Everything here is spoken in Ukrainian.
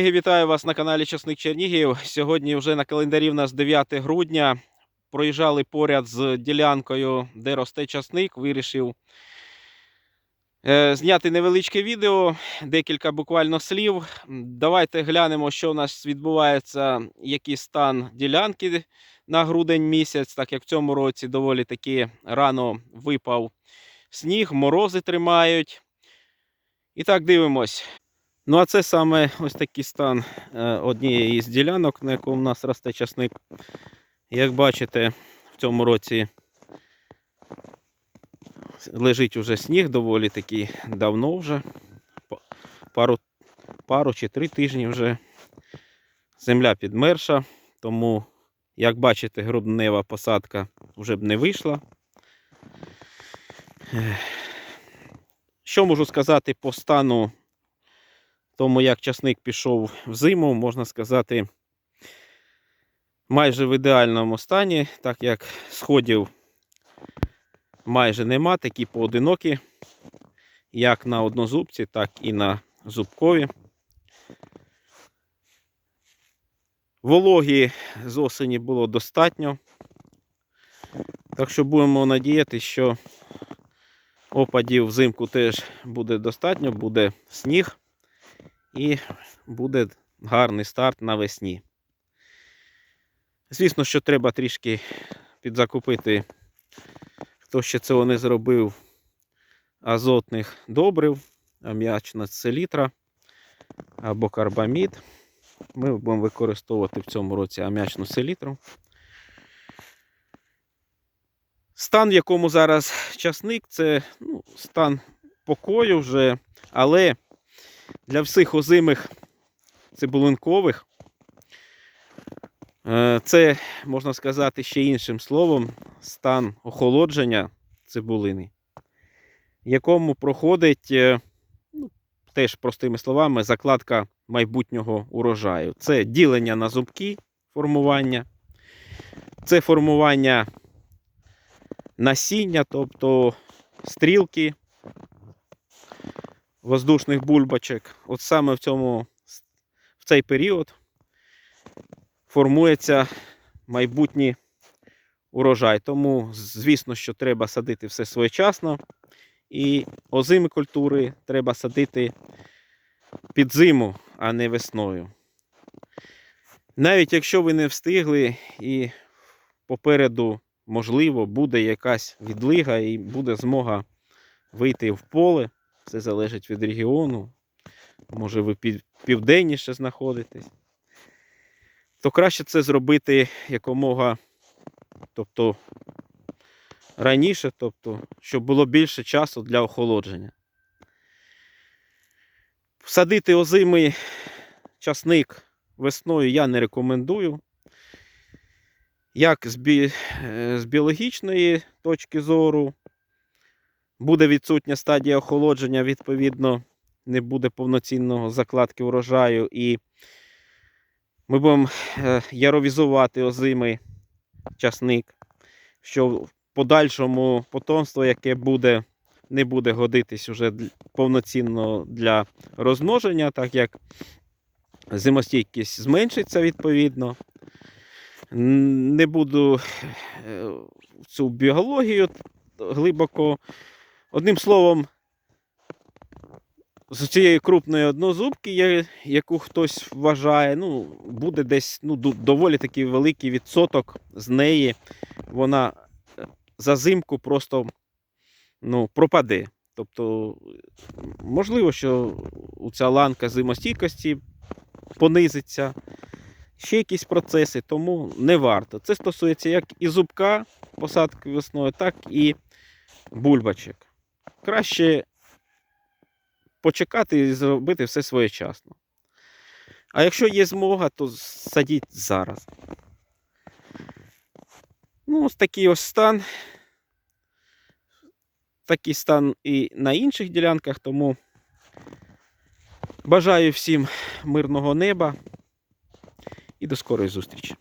Вітаю вас на каналі Часник Чернігів. Сьогодні вже на календарі в нас 9 грудня. Проїжджали поряд з ділянкою, де росте часник. Вирішив е, зняти невеличке відео, декілька буквально слів. Давайте глянемо, що у нас відбувається, який стан ділянки на грудень місяць, так як в цьому році доволі таки рано випав сніг, морози тримають. І так дивимось. Ну, а це саме ось такий стан е, однієї з ділянок, на якому в нас росте часник. Як бачите, в цьому році лежить уже сніг доволі такий давно вже. Пару, пару чи три тижні вже земля підмерша, тому, як бачите, груднева посадка вже б не вийшла. Що можу сказати по стану тому як часник пішов в зиму, можна сказати, майже в ідеальному стані, так як сходів майже нема, такі поодинокі, як на однозубці, так і на зубкові. Вологі з осені було достатньо. Так що будемо надіятися, що опадів взимку теж буде достатньо, буде сніг і буде гарний старт навесні. Звісно, що треба трішки підзакупити, хто ще цього не зробив, азотних добрив, ам'ячна селітра або карбамід. Ми будемо використовувати в цьому році ам'ячну селітру. Стан, в якому зараз часник, це ну, стан покою вже, але для всіх озимих цибулинкових. е, Це, можна сказати, ще іншим словом, стан охолодження цибулини, в якому проходить, е, ну, теж простими словами, закладка майбутнього урожаю. Це ділення на зубки формування, це формування насіння, тобто стрілки воздушних бульбочок. От саме в цьому в цей період формується майбутній урожай. Тому, звісно, що треба садити все своєчасно. І озимі культури треба садити під зиму, а не весною. Навіть якщо ви не встигли і попереду, можливо, буде якась відлига і буде змога вийти в поле, все залежить від регіону. Може, ви пів- південніше знаходитесь. То краще це зробити якомога, тобто раніше, тобто, щоб було більше часу для охолодження. Садити озимий часник весною я не рекомендую. Як з, е, з біологічної точки зору, буде відсутня стадія охолодження, відповідно, не буде повноцінного закладки урожаю, і ми будемо е, яровізувати озимий часник, що в подальшому потомство, яке буде, не буде годитись уже повноцінно для розмноження, так як зимостійкість зменшиться відповідно. Не буду е, цю біологію глибоко Одним словом, з цієї крупної однозубки, яку хтось вважає, ну, буде десь ну, доволі такий великий відсоток з неї. Вона е, за зимку просто ну, пропаде. Тобто, можливо, що ця ланка зимостійкості понизиться, ще якісь процеси, тому не варто. Це стосується як і зубка посадки весною, так і бульбачок краще почекати і зробити все своєчасно. А якщо є змога, то садіть зараз. Ну, ось такий ось стан. Такий стан і на інших ділянках, тому бажаю всім мирного неба і до скорої зустрічі.